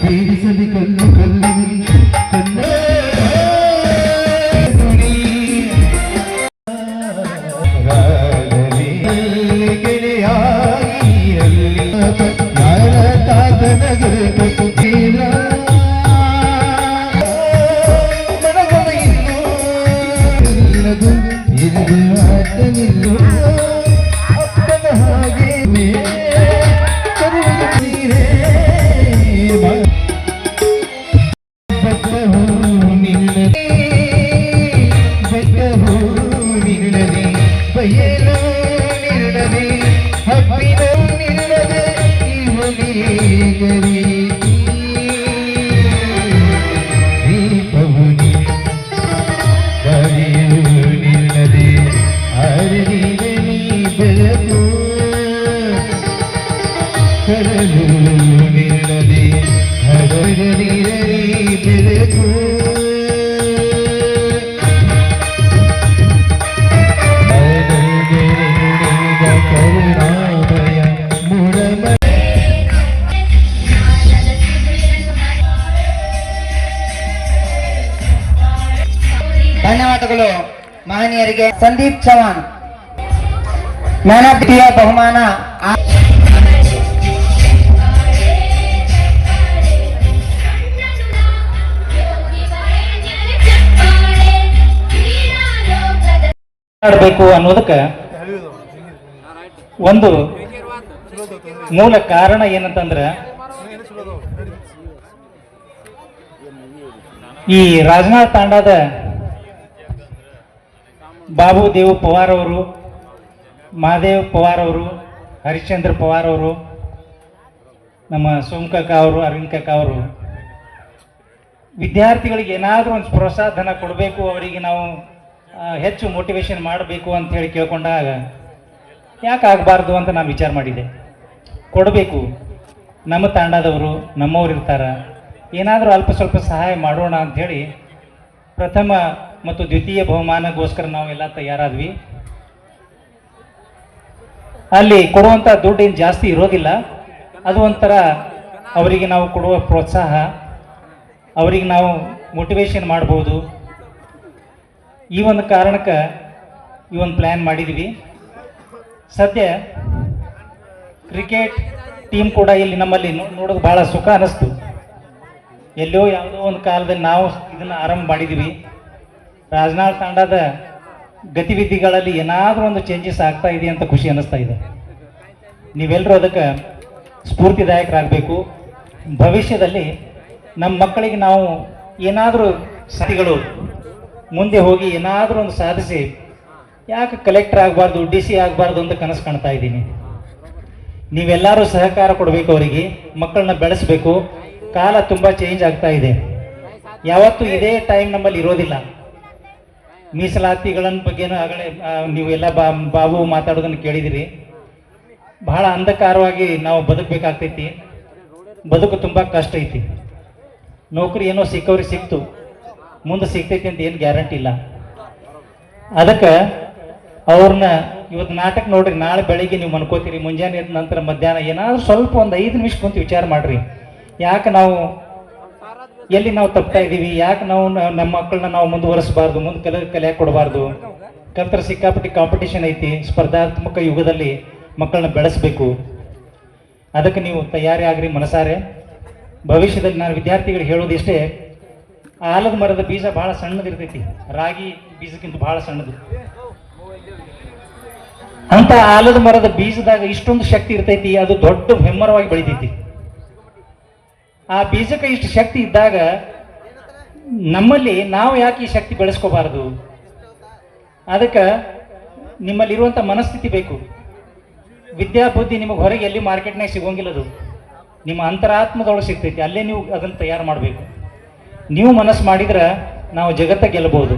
ಪೀಡಿಸಲಿ ಕಲ್ಲು ಕಲ್ಲಿರಲಿ ಮಹನೀಯರಿಗೆ ಸಂದೀಪ್ ಚವಾಣ್ ಜ್ಞಾನಪೀಠ ಬಹುಮಾನ. ಆ- ಮಾಡಬೇಕು ಅನ್ನೋದಕ್ಕೆ ಒಂದು ಮೂಲ ಕಾರಣ ಏನಂತಂದ್ರೆ ಈ ರಾಜನಾಥ್ ತಾಂಡಾದ ಬಾಬು ದೇವ್ ಪವಾರ್ ಅವರು, ಮಹಾದೇವ್ ಪವಾರ್ ಅವರು, ಹರಿಶ್ಚಂದ್ರ ಪವಾರ್ ಅವರು, ನಮ್ಮ ಸೋಮಕಕ್ಕ ಅವರು, ಅರವಿಂದ್ ಕಕ್ಕ ಅವರು, ವಿದ್ಯಾರ್ಥಿಗಳಿಗೆ ಏನಾದರೂ ಒಂದು ಪ್ರೋತ್ಸಾಹ ಧನ ಕೊಡಬೇಕು, ಅವರಿಗೆ ನಾವು ಹೆಚ್ಚು ಮೋಟಿವೇಶನ್ ಮಾಡಬೇಕು ಅಂತ ಹೇಳಿ ಕೇಳ್ಕೊಂಡಾಗ, ಯಾಕೆ ಆಗಬಾರ್ದು ಅಂತ ನಾನು ವಿಚಾರ ಮಾಡಿದೆ. ಕೊಡಬೇಕು. ನಮ್ಮ ತಾಂಡದವರು, ನಮ್ಮವ್ರು ಇರ್ತಾರ. ಏನಾದರೂ ಅಲ್ಪ ಸ್ವಲ್ಪ ಸಹಾಯ ಮಾಡೋಣ ಅಂಥೇಳಿ ಪ್ರಥಮ ಮತ್ತು ದ್ವಿತೀಯ ಬಹುಮಾನಗೋಸ್ಕರ ನಾವೆಲ್ಲ ತಯಾರಾದ್ವಿ. ಅಲ್ಲಿ ಕೊಡುವಂಥ ದುಡ್ಡು ಏನು ಜಾಸ್ತಿ ಇರೋದಿಲ್ಲ. ಅದು ಒಂಥರ ಅವರಿಗೆ ನಾವು ಕೊಡುವ ಪ್ರೋತ್ಸಾಹ, ಅವರಿಗೆ ನಾವು ಮೋಟಿವೇಶನ್ ಮಾಡ್ಬೋದು. ಈ ಒಂದು ಕಾರಣಕ್ಕೆ ಈ ಒಂದು ಪ್ಲ್ಯಾನ್ ಮಾಡಿದ್ವಿ. ಸದ್ಯ ಕ್ರಿಕೆಟ್ ಟೀಮ್ ಕೂಡ ಇಲ್ಲಿ ನಮ್ಮಲ್ಲಿ ನೋಡೋದು ಭಾಳ ಸುಖ ಅನ್ನಿಸ್ತು ಎಲ್ಲೋ ಯಾವುದೋ ಒಂದು ಕಾಲದಲ್ಲಿ ನಾವು ಇದನ್ನು ಆರಂಭ ಮಾಡಿದ್ವಿ. ರಾಜನಾಳ್ ತಂಡದ ಗತಿವಿಧಿಗಳಲ್ಲಿ ಏನಾದರೂ ಒಂದು ಚೇಂಜಸ್ ಆಗ್ತಾ ಇದೆ ಅಂತ ಖುಷಿ ಅನ್ನಿಸ್ತಾ ಇದೆ. ನೀವೆಲ್ಲರೂ ಅದಕ್ಕೆ ಸ್ಫೂರ್ತಿದಾಯಕರಾಗಬೇಕು. ಭವಿಷ್ಯದಲ್ಲಿ ನಮ್ಮ ಮಕ್ಕಳಿಗೆ ನಾವು ಏನಾದರೂ ಸತಿಗಳು ಮುಂದೆ ಹೋಗಿ ಏನಾದರೂ ಒಂದು ಸಾಧಿಸಿ, ಯಾಕೆ ಕಲೆಕ್ಟರ್ ಆಗಬಾರ್ದು ಡಿ ಸಿ ಆಗಬಾರ್ದು ಅಂತ ಕನಸು ಕಾಣ್ತಾ ಇದ್ದೀನಿ. ನೀವೆಲ್ಲರೂ ಸಹಕಾರ ಕೊಡಬೇಕು ಅವರಿಗೆ, ಮಕ್ಕಳನ್ನ ಬೆಳೆಸಬೇಕು. ಕಾಲ ತುಂಬ ಚೇಂಜ್ ಆಗ್ತಾ ಇದೆ. ಯಾವತ್ತೂ ಇದೇ ಟೈಮ್ ನಮ್ಮಲ್ಲಿ ಇರೋದಿಲ್ಲ. ಮೀಸಲಾತಿಗಳನ್ನ ಬಗ್ಗೆನೂ ಆಗಲೇ ನೀವು ಎಲ್ಲ ಬಾ, ಬಾಬು ಮಾತಾಡೋದನ್ನು ಕೇಳಿದಿರಿ. ಬಹಳ ಅಂಧಕಾರವಾಗಿ ನಾವು ಬದುಕಬೇಕಾಗ್ತೈತಿ. ಬದುಕು ತುಂಬ ಕಷ್ಟ ಐತಿ. ನೌಕರಿ ಏನೋ ಸಿಕ್ಕವ್ರಿ ಸಿಕ್ತು. ಮುಂದೆ ಸಿಗ್ತೈತಿ ಅಂತ ಏನು ಗ್ಯಾರಂಟಿ ಇಲ್ಲ. ಅದಕ್ಕೆ ಅವ್ರನ್ನ ಇವತ್ತು ನಾಟಕ ನೋಡ್ರಿ, ನಾಳೆ ಬೆಳಿಗ್ಗೆ ನೀವು ಮನ್ಕೋತೀರಿ, ಮುಂಜಾನೆ ನಂತರ ಮಧ್ಯಾಹ್ನ ಏನಾದರೂ ಸ್ವಲ್ಪ ಒಂದು ಐದು ನಿಮಿಷ ಕುಂತು ವಿಚಾರ ಮಾಡ್ರಿ. ಯಾಕೆ ನಾವು ಎಲ್ಲಿ ನಾವು ತಪ್ತಾ ಇದ್ದೀವಿ? ಯಾಕೆ ನಾವು ನಮ್ಮ ಮಕ್ಕಳನ್ನ ನಾವು ಮುಂದುವರಿಸಬಾರ್ದು? ಮುಂದೆ ಕಲ ಕಲಿಯಾಕೆ ಕೊಡಬಾರ್ದು? ಕಲ್ತರ ಸಿಕ್ಕಾಪಟ್ಟಿ ಕಾಂಪಿಟೇಷನ್ ಐತಿ. ಸ್ಪರ್ಧಾತ್ಮಕ ಯುಗದಲ್ಲಿ ಮಕ್ಕಳನ್ನ ಬೆಳೆಸಬೇಕು. ಅದಕ್ಕೆ ನೀವು ತಯಾರಿ ಆಗ್ರಿ ಮನಸಾರೆ. ಭವಿಷ್ಯದಲ್ಲಿ ನಾನು ವಿದ್ಯಾರ್ಥಿಗಳಿಗೆ ಹೇಳೋದಿಷ್ಟೇ ಆಲದ ಮರದ ಬೀಜ ಬಹಳ ಸಣ್ಣದಿರ್ತೈತಿ ರಾಗಿ ಬೀಜಕ್ಕಿಂತ ಬಹಳ ಸಣ್ಣದು. ಅಂತ ಆಲದ ಮರದ ಬೀಜದಾಗ ಇಷ್ಟೊಂದು ಶಕ್ತಿ ಇರ್ತೈತಿ. ಅದು ದೊಡ್ಡ ಹೆಮ್ಮರವಾಗಿ ಬೆಳಿತೈತಿ. ಆ ಬೀಜಕ್ಕೆ ಇಷ್ಟು ಶಕ್ತಿ ಇದ್ದಾಗ ನಮ್ಮಲ್ಲಿ ನಾವು ಯಾಕೆ ಈ ಶಕ್ತಿ ಬೆಳೆಸ್ಕೋಬಾರದು? ಅದಕ್ಕೆ ನಿಮ್ಮಲ್ಲಿರುವಂಥ ಮನಸ್ಥಿತಿ ಬೇಕು. ವಿದ್ಯಾ ಬುದ್ಧಿ ನಿಮಗೆ ಹೊರಗೆ ಎಲ್ಲಿ ಮಾರ್ಕೆಟ್ನಾಗ ಸಿಗೋಂಗಿಲ್ಲದು. ನಿಮ್ಮ ಅಂತರಾತ್ಮದೊಳಗೆ ಸಿಗ್ತೈತಿ, ಅಲ್ಲೇ ನೀವು ಅದನ್ನು ತಯಾರು ಮಾಡಬೇಕು. ನೀವು ಮನಸ್ಸು ಮಾಡಿದ್ರೆ ನಾವು ಜಗತ್ತ ಗೆಲ್ಲಬಹುದು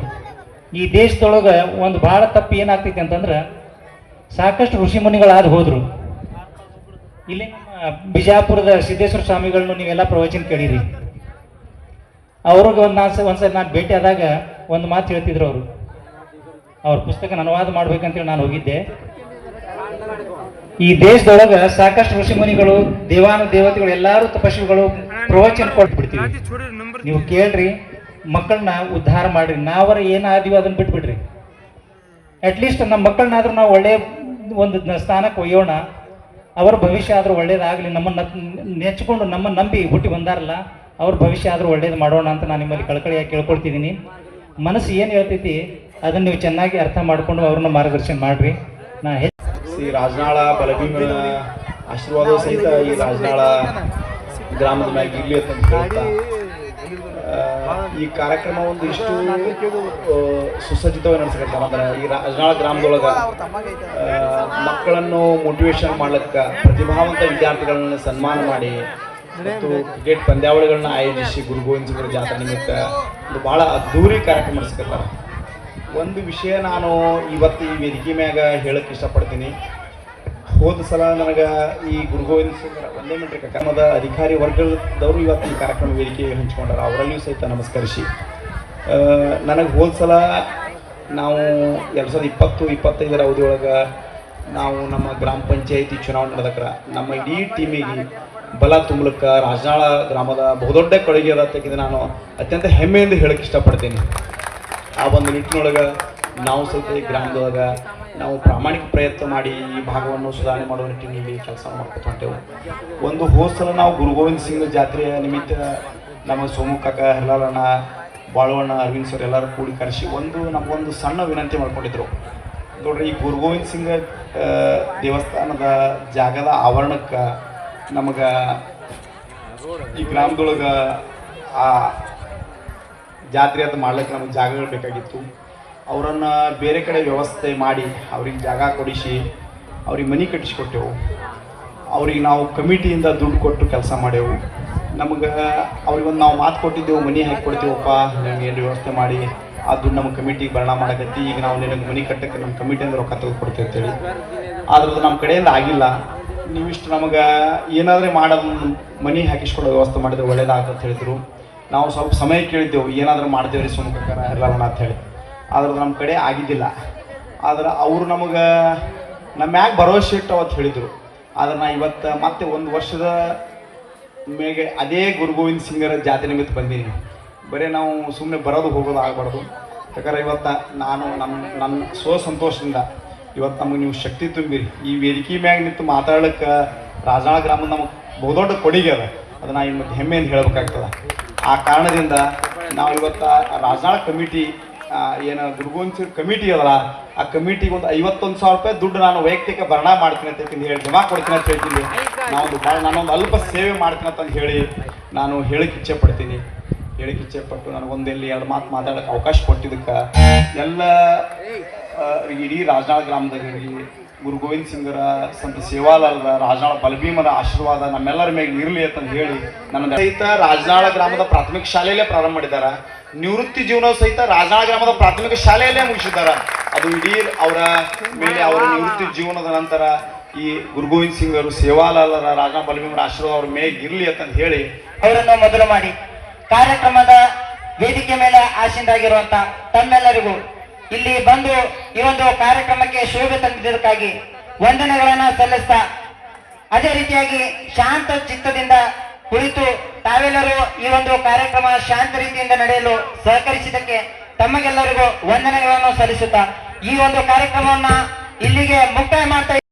ಈ ದೇಶದೊಳಗೆ ಒಂದು ಭಾಳ ತಪ್ಪು ಏನಾಗ್ತೈತಿ ಅಂತಂದ್ರೆ ಸಾಕಷ್ಟು ಋಷಿಮುನಿಗಳಾದ ಹೋದ್ರು ಹೋದರು. ನಮ್ಮ ಬಿಜಾಪುರದ ಸಿದ್ದೇಶ್ವರ ಸ್ವಾಮಿಗಳನ್ನು ನೀವೆಲ್ಲ ಪ್ರವಚನ ಕೇಳಿರಿ. ಅವ್ರಿಗೆ ಒಂದು ನಾನು ಒಂದ್ಸರಿ ನಾನು ಭೇಟಿ ಆದಾಗ ಒಂದು ಮಾತು ಹೇಳ್ತಿದ್ರು ಅವರು. ಅವ್ರ ಪುಸ್ತಕ ಅನುವಾದ ಮಾಡ್ಬೇಕಂತೇಳಿ ನಾನು ಹೋಗಿದ್ದೆ. ಈ ದೇಶದೊಳಗ ಸಾಕಷ್ಟು ಋಷಿಮುನಿಗಳು ದೇವಾನು ದೇವತೆಗಳು, ಎಲ್ಲರೂ ತಪಸ್ವಿಗಳು ಪ್ರವಚನ ಕೊಟ್ಬಿಡ್ತೀವಿ ನೀವು ಕೇಳ್ರಿ ಮಕ್ಕಳನ್ನ ಉದ್ಧಾರ ಮಾಡ್ರಿ. ನಾವರ ಏನಾದೀವಿ ಅದನ್ನ ಬಿಟ್ಬಿಡ್ರಿ. ಅಟ್ಲೀಸ್ಟ್ ನಮ್ಮ ಮಕ್ಕಳನ್ನಾದ್ರೂ ನಾವು ಒಳ್ಳೆ ಒಂದು ಸ್ಥಾನಕ್ಕೆ ಒಯ್ಯೋಣ. ಅವ್ರ ಭವಿಷ್ಯ ಆದರೂ ಒಳ್ಳೇದಾಗಲಿ, ನಮ್ಮನ್ನು ನೆಚ್ಚಿಕೊಂಡು ನಮ್ಮನ್ನ ನಂಬಿ ಹುಟ್ಟಿ ಬಂದಾರಲ್ಲ, ಅವ್ರ ಭವಿಷ್ಯ ಆದರೂ ಒಳ್ಳೇದು ಮಾಡೋಣ ಅಂತ ನಾನು ನಿಮ್ಮಲ್ಲಿ ಕಳಕಳಿಯಾಗಿ ಕೇಳ್ಕೊಳ್ತಿದ್ದೀನಿ. ಮನಸ್ಸು ಏನು ಹೇಳ್ತೈತಿ, ಅದನ್ನು ನೀವು ಚೆನ್ನಾಗಿ ಅರ್ಥ ಮಾಡಿಕೊಂಡು ಅವ್ರನ್ನ ಮಾರ್ಗದರ್ಶನ ಮಾಡ್ರಿ. ನಾ ಶ್ರೀ ರಾಜನಾಳ ಬಲಭೀಮನ ಆಶೀರ್ವಾದ ಸಹಿತ ಈ ರಾಜನಾಳ ಗ್ರಾಮದ ಮ್ಯಾಗ ಇರ್ಲಿ ಅಂತ ಹೇಳ್ತಾ ಈ ಕಾರ್ಯಕ್ರಮ ಒಂದು ಇಷ್ಟು ಸುಸಜ್ಜಿತವಾಗಿ ನಡೆಸಕತ್ತ ಅಂದ್ರೆ ಈ ರಾಜನಾಳ ಗ್ರಾಮದೊಳಗ ಮಕ್ಕಳನ್ನು ಮೋಟಿವೇಶನ್ ಮಾಡ್ಲಿಕ್ಕ, ಪ್ರತಿಭಾವಂತ ವಿದ್ಯಾರ್ಥಿಗಳನ್ನ ಸನ್ಮಾನ ಮಾಡಿ, ಮತ್ತು ಕ್ರಿಕೆಟ್ ಪಂದ್ಯಾವಳಿಗಳನ್ನ ಆಯೋಜಿಸಿ ಗುರು ಗೋವಿಂದ ಜಾತ್ರೆ ನಿಮಿತ್ತ ಒಂದು ಬಹಳ ಅದ್ಧೂರಿ ಕಾರ್ಯಕ್ರಮ ನಡೆಸಕತ್ತಾರ ಒಂದು ವಿಷಯ ನಾನು ಇವತ್ತು ಈ ವೇದಿಕೆ ಮ್ಯಾಗ ಹೇಳಕ್ಕೆ ಇಷ್ಟಪಡ್ತೀನಿ. ಹೋದ ಸಲ ನನಗೆ ಈ ಗುರು ಗೋವಿಂದ ಸಿಂಗರ ಒಂದೇ ಮಿನಿಟ್ ಕಾರ್ಯಕ್ರಮದ ಅಧಿಕಾರಿ ವರ್ಗದವರು ಇವತ್ತು ಈ ಕಾರ್ಯಕ್ರಮ ವೇದಿಕೆ ಹಂಚ್ಕೊಂಡಾರ. ಅವರಲ್ಲಿಯೂ ಸಹಿತ ನಮಸ್ಕರಿಸಿ. ನನಗೆ ಹೋದ ಸಲ ನಾವು ಎರಡು ಸಾವಿರದ ಇಪ್ಪತ್ತು, ಇಪ್ಪತ್ತೈದರ ಅವಧಿಯೊಳಗೆ ನಾವು ನಮ್ಮ ಗ್ರಾಮ ಪಂಚಾಯಿತಿ ಚುನಾವಣೆ ನಡೆದಕ್ರ ನಮ್ಮ ಇಡೀ ಟೀಮಿಗೆ ಬಲ ತುಂಬಲಕ್ಕ ರಾಜನಾಳ ಗ್ರಾಮದ ಬಹುದೊಡ್ಡ ಕೊಡುಗೆ ಅದ ತೆಗೆದು ನಾನು ಅತ್ಯಂತ ಹೆಮ್ಮೆಯಿಂದ ಹೇಳಕ್ಕೆ ಇಷ್ಟಪಡ್ತೀನಿ. ಆ ಒಂದು ನಿಟ್ಟಿನೊಳಗೆ ನಾವು ಸ್ವಲ್ಪ ಈ ಗ್ರಾಮದೊಳಗೆ ನಾವು ಪ್ರಾಮಾಣಿಕ ಪ್ರಯತ್ನ ಮಾಡಿ ಈ ಭಾಗವನ್ನು ಸುಧಾರಣೆ ಮಾಡುವ ನಿಟ್ಟಿನಲ್ಲಿ ಕೆಲಸ ಮಾಡ್ಕೊತ ಒಂದು ಹೋದ ಸಲ ನಾವು ಗುರು ಗೋವಿಂದ್ ಸಿಂಗ್ ಜಾತ್ರೆಯ ನಿಮಿತ್ತ ನಮ್ಮ ಸೋಮು ಹೆಲಾಲಣ್ಣ ಬಾಳುವಣ್ಣ ಅರವಿಂದ್ ಸರ್ ಎಲ್ಲರೂ ಕೂಡಿ ಕರೆಸಿ ಒಂದು ನಮಗೊಂದು ಸಣ್ಣ ವಿನಂತಿ ಮಾಡ್ಕೊಂಡಿದ್ರು. ನೋಡ್ರಿ, ಈ ಗುರು ಗೋವಿಂದ್ ಸಿಂಗ್ ದೇವಸ್ಥಾನದ ಜಾಗದ ಆವರಣಕ್ಕೆ ನಮಗೆ ಈ ಗ್ರಾಮದೊಳಗೆ ಆ ಜಾತ್ರೆ ಅದು ಮಾಡ್ಲಿಕ್ಕೆ ನಮಗೆ ಜಾಗಗಳು ಬೇಕಾಗಿತ್ತು. ಅವರನ್ನು ಬೇರೆ ಕಡೆ ವ್ಯವಸ್ಥೆ ಮಾಡಿ, ಅವ್ರಿಗೆ ಜಾಗ ಕೊಡಿಸಿ, ಅವ್ರಿಗೆ ಮನೆ ಕಟ್ಟಿಸ್ಕೊಟ್ಟೆವು. ಅವ್ರಿಗೆ ನಾವು ಕಮಿಟಿಯಿಂದ ದುಡ್ಡು ಕೊಟ್ಟು ಕೆಲಸ ಮಾಡೇವು ನಮಗೆ ಅವ್ರಿಗೊಂದು ನಾವು ಮಾತು ಕೊಟ್ಟಿದ್ದೆವು, ಮನೆ ಹಾಕಿ ಕೊಡ್ತೀವಪ್ಪ, ನಿಮ್ಗೆ ಏನು ವ್ಯವಸ್ಥೆ ಮಾಡಿ, ಆ ದುಡ್ಡು ನಮ್ಮ ಕಮಿಟಿಗೆ ಬರಣ ಮಾಡಕತ್ತಿ, ಈಗ ನಾವು ನಿನಗೆ ಮನೆ ಕಟ್ಟಕ್ಕೆ ನಮ್ಮ ಕಮಿಟಿಯಿಂದ ರೊಕ್ಕ ತೆಗೆದು ಕೊಡ್ತೀವಿ ಅಂತೇಳಿ ಆದ್ರೆ ಅದು ನಮ್ಮ ಕಡೆಯಿಂದ ಆಗಿಲ್ಲ. ನೀವಿಷ್ಟು ನಮಗೆ ಏನಾದರೂ ಮಾಡೋದು ಮನೆ ಹಾಕಿಸ್ಕೊಳ್ಳೋ ವ್ಯವಸ್ಥೆ ಮಾಡಿದ್ರೆ ಒಳ್ಳೇದಾಗತ್ತೆ ಹೇಳಿದ್ರು. ನಾವು ಸ್ವಲ್ಪ ಸಮಯ ಕೇಳಿದ್ದೆವು, ಏನಾದರೂ ಮಾಡ್ತೇವೆ ರೀ ಎಲ್ಲ ಅಂತ ಹೇಳಿ. ಆದ್ರೆ ನಮ್ಮ ಕಡೆ ಆಗಿದ್ದಿಲ್ಲ. ಆದ್ರೆ ಅವರು ನಮಗೆ ನಮ್ಮ ಮ್ಯಾಗ ಭರವಸೆ ಇಟ್ಟು ಅವತ್ತು ಹೇಳಿದರು. ಆದ್ರೆ ನಾ ಇವತ್ತು ಮತ್ತೆ ಒಂದು ವರ್ಷದ ಮೇಲೆ ಅದೇ ಗುರು ಗೋವಿಂದ ಸಿಂಗರ ಜಾತಿ ನಿಮಿತ್ತ ಬಂದೀನಿ. ಬರೀ ನಾವು ಸುಮ್ಮನೆ ಬರೋದು ಹೋಗೋದು ಆಗಬಾರ್ದು. ಯಾಕಂದ್ರೆ ಇವತ್ತು ನಾನು ನಮ್ಮ ನನ್ನ ಸ್ವ ಸಂತೋಷದಿಂದ ಇವತ್ತು ನಮಗೆ ನೀವು ಶಕ್ತಿ ತುಂಬಿರಿ ಈ ವೇದಿಕೆ ಮ್ಯಾಗ ನಿಂತು ಮಾತಾಡ್ಲಿಕ್ಕೆ ರಾಜಾಳ ಗ್ರಾಮ ನಮಗೆ ಬಹುದೊಡ್ಡ ಕೊಡುಗೆ ಅದ. ಅದನ್ನ ಹೆಮ್ಮೆ ಹೆಮ್ಮೆಯಿಂದ ಹೇಳಬೇಕಾಗ್ತದೆ. ಆ ಕಾರಣದಿಂದ ನಾವು ಇವತ್ತು ರಾಜಾಳ ಕಮಿಟಿ ಏನು ಗುರುಗೋವಿಂದ ಕಮಿಟಿ ಅದಲ್ಲ, ಆ ಕಮಿಟಿಗೆ ಒಂದು ಐವತ್ತೊಂದು ಸಾವಿರ ರೂಪಾಯಿ ದುಡ್ಡು ನಾನು ವೈಯಕ್ತಿಕ ಭರಣ ಮಾಡ್ತೀನಿ ಅಂತ ಹೇಳಿ, ಜಮಾ ಕೊಡ್ತೀನಿ ಅಂತ ಹೇಳ್ತೀನಿ. ನಾವೊಂದು ಭಾಳ, ನಾನೊಂದು ಅಲ್ಪ ಸೇವೆ ಮಾಡ್ತೀನಿ ಅಂತ ಹೇಳಿ ನಾನು ಹೇಳಕ್ಕೆ ಇಚ್ಛೆ ಪಡ್ತೀನಿ. ಹೇಳಕ್ಕೆ ಇಚ್ಛೆ ಪಟ್ಟು ನನಗೊಂದೆಲ್ಲಿ ಎರಡು ಮಾತು ಮಾತಾಡೋಕ್ಕೆ ಅವಕಾಶ ಕೊಟ್ಟಿದ್ದಕ್ಕೆ. ಎಲ್ಲ ಇಡೀ ರಾಜನಾಳ ಗ್ರಾಮದಲ್ಲಿ ಗುರು ಗೋವಿಂದ್ ಸಿಂಗರ ಸಂತ ಸೇವಾಲಾಲದ ರಾಜನಾಳ ಬಲಭೀಮರ ಆಶೀರ್ವಾದ ನಮ್ಮೆಲ್ಲರ ಮೇಲೆ ಇರಲಿ ಅಂತ ಹೇಳಿ ನನ್ನ ರೈತ ರಾಜನಾಳ ಗ್ರಾಮದ ಪ್ರಾಥಮಿಕ ಶಾಲೆಯಲ್ಲೇ ಪ್ರಾರಂಭ ಮಾಡಿದಾರ. ನಿವೃತ್ತಿ ಜೀವನ ಸಹಿತ ರಾಜಾ ಗ್ರಾಮದ ಪ್ರಾಥಮಿಕ ಶಾಲೆಯಲ್ಲೇ ಮುಗಿಸಿದ್ದಾರೆ. ಅದು ಇಡೀ ಅವರ ಮೇಲೆ ಅವರ ನಿವೃತ್ತಿ ಜೀವನದ ನಂತರ ಈ ಗುರು ಗೋವಿಂದ್ ಸಿಂಗ್ ಅವರು ಸೇವಾಲಾಲರ ರಾಜಾ ಬಲಭೀಮರ ಆಶೀರ್ವಾದ ಅವರ ಮೇಲೆ ಇರಲಿ ಅಂತ ಹೇಳಿ ಅವರನ್ನು ಮೊದಲು ಮಾಡಿ. ಕಾರ್ಯಕ್ರಮದ ವೇದಿಕೆ ಮೇಲೆ ಆಸೀನರಾಗಿರುವಂತ ತಮ್ಮೆಲ್ಲರಿಗೂ ಇಲ್ಲಿ ಬಂದು ಈ ಒಂದು ಕಾರ್ಯಕ್ರಮಕ್ಕೆ ಶೋಭೆ ತಂದಿದ್ದಕ್ಕಾಗಿ ವಂದನೆಗಳನ್ನ ಸಲ್ಲಿಸ್ತಾ, ಅದೇ ರೀತಿಯಾಗಿ ಶಾಂತ ಚಿತ್ತದಿಂದ ಕುಳಿತು ತಾವೆಲ್ಲರೂ ಈ ಒಂದು ಕಾರ್ಯಕ್ರಮ ಶಾಂತ ರೀತಿಯಿಂದ ನಡೆಯಲು ಸಹಕರಿಸಿದ್ದಕ್ಕೆ ತಮಗೆಲ್ಲರಿಗೂ ವಂದನೆಗಳನ್ನು ಸಲ್ಲಿಸುತ್ತಾ ಈ ಒಂದು ಕಾರ್ಯಕ್ರಮವನ್ನ ಇಲ್ಲಿಗೆ ಮುಕ್ತಾಯ ಮಾಡ್ತಾ